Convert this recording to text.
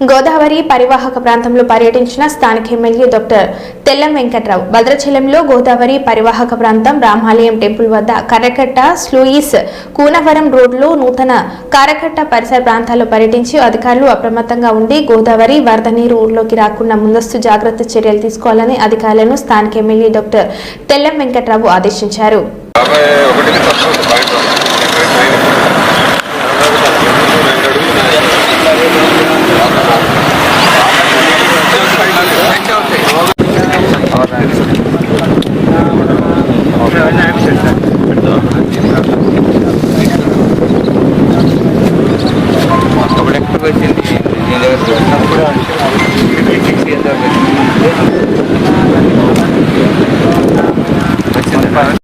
గోదావరి పరివాహక ప్రాంతంలో పర్యటించిన స్థానిక ఎమ్మెల్యే డాక్టర్ తెల్లం వెంకట్రావు భద్రాచలంలో గోదావరి పరివాహక ప్రాంతం రామాలయం టెంపుల్ వద్ద కరకట్ట స్లూయిస్ కూనవరం రోడ్లో నూతన కారకట్ట పరిసర ప్రాంతాల్లో పర్యటించి అధికారులు అప్రమత్తంగా ఉండి గోదావరి వరద నీరు ఊర్లోకి రాకుండా ముందస్తు జాగ్రత్త చర్యలు తీసుకోవాలని అధికారులను స్థానిక ఎమ్మెల్యే డాక్టర్ తెల్లం వెంకట్రావు ఆదేశించారు. ¿Cómo se puede hacer?